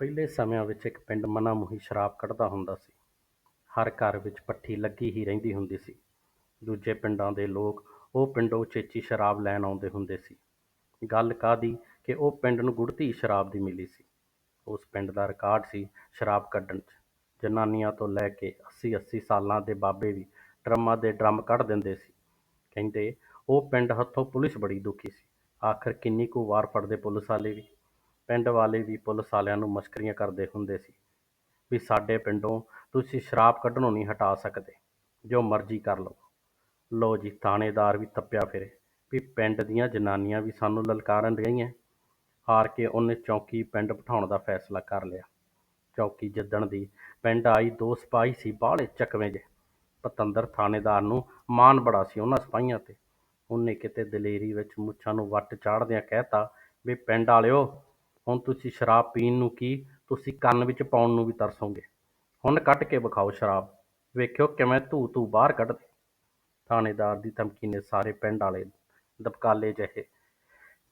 ਪਹਿਲੇ ਸਮਿਆਂ ਵਿੱਚ ਇੱਕ ਪਿੰਡ ਮਨਾਮੋਹੀ ਸ਼ਰਾਬ ਕੱਢਦਾ ਹੁੰਦਾ ਸੀ। ਹਰ ਘਰ ਵਿੱਚ ਭੱਠੀ ਲੱਗੀ ਹੀ ਰਹਿੰਦੀ ਹੁੰਦੀ ਸੀ। ਦੂਜੇ ਪਿੰਡਾਂ ਦੇ ਲੋਕ ਉਹ ਪਿੰਡੋਂ ਉਚੇਚੀ ਸ਼ਰਾਬ ਲੈਣ ਆਉਂਦੇ ਹੁੰਦੇ ਸੀ। ਗੱਲ ਕਾਹਦੀ ਕਿ ਉਹ ਪਿੰਡ ਨੂੰ ਗੁੜ੍ਹਤੀ ਸ਼ਰਾਬ ਦੀ ਮਿਲੀ ਸੀ। ਉਸ ਪਿੰਡ ਦਾ ਰਿਕਾਰਡ ਸੀ ਸ਼ਰਾਬ ਕੱਢਣ 'ਚ। ਜਨਾਨੀਆਂ ਤੋਂ ਲੈ ਕੇ ਅੱਸੀ-ਅੱਸੀ ਸਾਲਾਂ ਦੇ ਬਾਬੇ ਵੀ ਡਰੰਮਾਂ ਦੇ ਡਰੰਮ ਕੱਢ ਦਿੰਦੇ ਸੀ। ਕਹਿੰਦੇ, ਉਹ ਪਿੰਡ ਹੱਥੋਂ ਪੁਲਿਸ ਬੜੀ ਦੁਖੀ ਸੀ। ਆਖ਼ਰ ਕਿੰਨੀ ਕੁ ਵਾਰ ਫੜਦੇ ਪੁਲਿਸ ਵਾਲੇ ਵੀ। ਪਿੰਡ ਵਾਲੇ ਵੀ ਪੁਲਿਸ ਵਾਲਿਆਂ ਨੂੰ ਮਸ਼ਕਰੀਆਂ ਕਰਦੇ ਹੁੰਦੇ ਸੀ ਵੀ ਸਾਡੇ ਪਿੰਡੋਂ ਤੁਸੀਂ ਸ਼ਰਾਬ ਕੱਢਣੋਂ ਨਹੀਂ ਹਟਾ ਸਕਦੇ, ਜੋ ਮਰਜ਼ੀ ਕਰ ਲਓ ਲਓ ਜੀ ਥਾਣੇਦਾਰ ਵੀ ਤੱਪਿਆ ਫਿਰੇ ਵੀ ਪਿੰਡ ਦੀਆਂ ਜਨਾਨੀਆਂ ਵੀ ਸਾਨੂੰ ਲਲਕਾਰਨ ਰਹੀਆਂ। ਹਾਰ ਕੇ ਉਹਨੇ ਚੌਕੀ ਪਿੰਡ ਬਿਠਾਉਣ ਦਾ ਫ਼ੈਸਲਾ ਕਰ ਲਿਆ। ਚੌਕੀ ਜਿੱਦਣ ਦੀ ਪਿੰਡ ਆਈ ਦੋ ਸਿਪਾਹੀ ਸੀ ਬਾਹਲੇ ਚੱਕਵੇਂ ਜਿਹੇ। ਪਤੰਦਰ ਥਾਣੇਦਾਰ ਨੂੰ ਮਾਣ ਬੜਾ ਸੀ ਉਹਨਾਂ ਸਿਪਾਹੀਆਂ 'ਤੇ। ਉਹਨੇ ਕਿਤੇ ਦਲੇਰੀ ਵਿੱਚ ਮੁੱਛਾਂ ਨੂੰ ਵੱਟ ਚਾੜ੍ਹਦਿਆਂ ਕਹਿਤਾ ਵੀ ਪਿੰਡ ਵਾਲਿਓ ਹੁਣ ਤੁਸੀਂ ਸ਼ਰਾਬ ਪੀਣ ਨੂੰ ਕੀ ਤੁਸੀਂ ਕੰਨ ਵਿੱਚ ਪਾਉਣ ਨੂੰ ਵੀ ਤਰਸੋਗੇ। ਹੁਣ ਕੱਢ ਕੇ ਵਿਖਾਓ ਸ਼ਰਾਬ, ਵੇਖਿਓ ਕਿਵੇਂ ਧੂ-ਧੂ ਬਾਹਰ ਕੱਢਦੇ। ਥਾਣੇਦਾਰ ਦੀ ਧਮਕੀ ਨੇ ਸਾਰੇ ਪਿੰਡ ਵਾਲੇ ਦਬਕਾਲੇ ਜਿਹੇ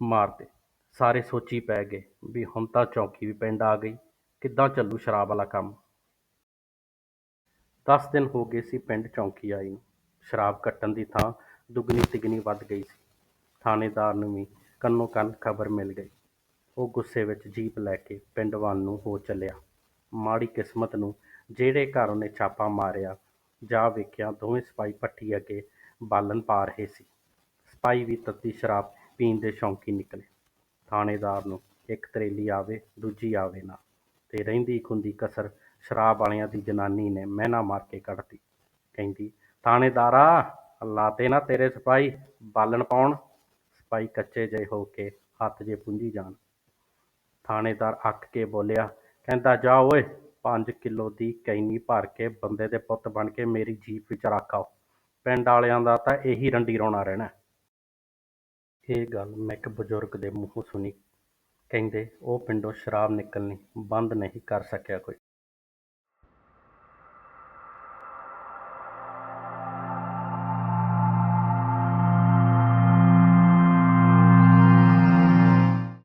ਮਾਰਦੇ ਸਾਰੇ ਸੋਚੀ ਪੈ ਗਏ ਵੀ ਹੁਣ ਤਾਂ ਚੌਕੀ ਵੀ ਪਿੰਡ ਆ ਗਈ, ਕਿੱਦਾਂ ਚੱਲੂ ਸ਼ਰਾਬ ਵਾਲਾ ਕੰਮ। ਦਸ ਦਿਨ ਹੋ ਗਏ ਸੀ ਪਿੰਡ ਚੌਂਕੀ ਆਈ ਨੂੰ। ਸ਼ਰਾਬ ਕੱਟਣ ਦੀ ਥਾਂ ਦੁੱਗਣੀ ਤਿੱਗਣੀ ਵੱਧ ਗਈ ਸੀ। ਥਾਣੇਦਾਰ ਨੂੰ ਵੀ ਕੰਨੋ ਕੰਨ ਖ਼ਬਰ ਮਿਲ ਗਈ। ਉਹ ਗੁੱਸੇ ਵਿੱਚ ਜੀਪ ਲੈ ਕੇ ਪਿੰਡ ਵੱਲ ਨੂੰ ਹੋ ਚੱਲਿਆ। ਮਾੜੀ ਕਿਸਮਤ ਨੂੰ ਜਿਹੜੇ ਘਰ ਉਹਨੇ ਛਾਪਾ ਮਾਰਿਆ, ਜਾ ਵੇਖਿਆ ਦੋਵੇਂ ਸਿਪਾਹੀ ਭੱਠੀ ਅੱਗੇ ਬਾਲਣ ਪਾ ਰਹੇ ਸੀ। ਸਿਪਾਹੀ ਵੀ ਤੱਤੀ ਸ਼ਰਾਬ ਪੀਣ ਦੇ ਸ਼ੌਕੀਨ ਨਿਕਲੇ। ਥਾਣੇਦਾਰ ਨੂੰ ਇੱਕ ਤਰੇਲੀ ਆਵੇ ਦੂਜੀ ਆਵੇ ਨਾ, ਤੇ ਰਹਿੰਦੀ ਖੂੰਹਦੀ ਕਸਰ ਸ਼ਰਾਬ ਵਾਲਿਆਂ ਦੀ ਜਨਾਨੀ ਨੇ ਮਿਹਣਾ ਮਾਰ ਕੇ ਕੱਢਤੀ। ਕਹਿੰਦੀ ਥਾਣੇਦਾਰਾ ਲਾਤੇ ਨਾ ਤੇਰੇ ਸਿਪਾਹੀ ਬਾਲਣ ਪਾਉਣ। ਸਿਪਾਹੀ ਕੱਚੇ ਜਿਹੇ ਹੋ ਕੇ ਹੱਥ ਜਿਹੇ ਪੂੰਝੀ ਜਾਣ। ਥਾਣੇਦਾਰ ਅੱਕ ਕੇ ਬੋਲਿਆ, ਕਹਿੰਦਾ, ਜਾ ਓਏ, ਪੰਜ ਕਿਲੋ ਦੀ ਕੈਨੀ ਭਰ ਕੇ ਬੰਦੇ ਦੇ ਪੁੱਤ ਬਣ ਕੇ ਮੇਰੀ ਜੀਪ ਵਿੱਚ ਰੱਖ ਆਓ। ਪਿੰਡ ਵਾਲਿਆਂ ਦਾ ਤਾਂ ਇਹੀ ਰੰਡੀ ਰੋਣਾ ਰਹਿਣਾ। ਇਹ ਗੱਲ ਮੈਂ ਇੱਕ ਬਜ਼ੁਰਗ ਦੇ ਮੂੰਹੋਂ ਸੁਣੀ। ਕਹਿੰਦੇ, ਉਹ ਪਿੰਡੋਂ ਸ਼ਰਾਬ ਨਿਕਲਣੀ ਬੰਦ ਨਹੀਂ ਕਰ ਸਕਿਆ ਕੋਈ।